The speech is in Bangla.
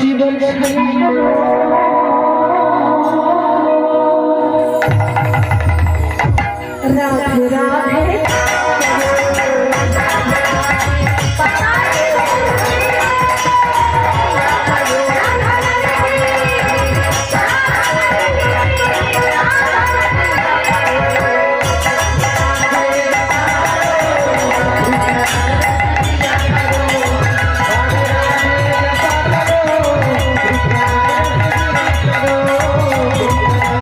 জীবন